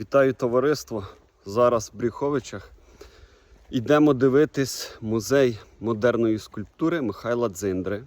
Вітаю товариство! Зараз в Бріховичах. Йдемо дивитись музей модерної скульптури Михайла Дзиндри.